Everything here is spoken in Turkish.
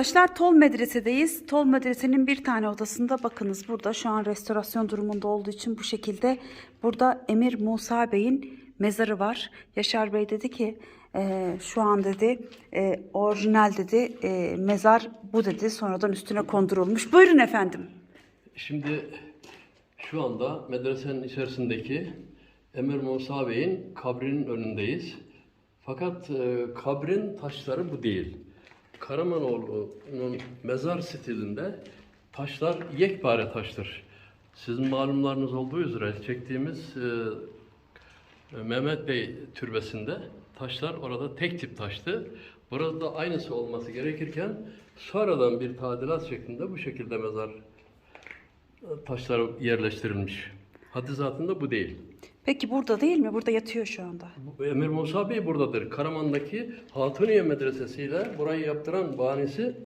Arkadaşlar Tol Medrese'deyiz. Tol Medrese'nin bir tane odasında bakınız burada şu an restorasyon durumunda olduğu için bu şekilde burada Emir Musa Bey'in mezarı var. Yaşar Bey dedi ki "Ee, şu an dedi e, orijinal dedi e, mezar bu dedi sonradan üstüne kondurulmuş. Buyurun efendim. Şimdi şu anda medresenin içerisindeki Emir Musa Bey'in kabrinin önündeyiz. Fakat e, kabrin taşları bu değil. Karamanoğlu'nun mezar stilinde taşlar yekpare taştır. Sizin malumlarınız olduğu üzere çektiğimiz e, Mehmet Bey türbesinde taşlar orada tek tip taştı. Burada da aynısı olması gerekirken sonradan bir tadilat şeklinde bu şekilde mezar taşlar yerleştirilmiş. Hadizatında bu değil. Peki burada değil mi? Burada yatıyor şu anda. Emir Musa Bey buradadır. Karaman'daki Hatuniye Medresesi ile burayı yaptıran banisi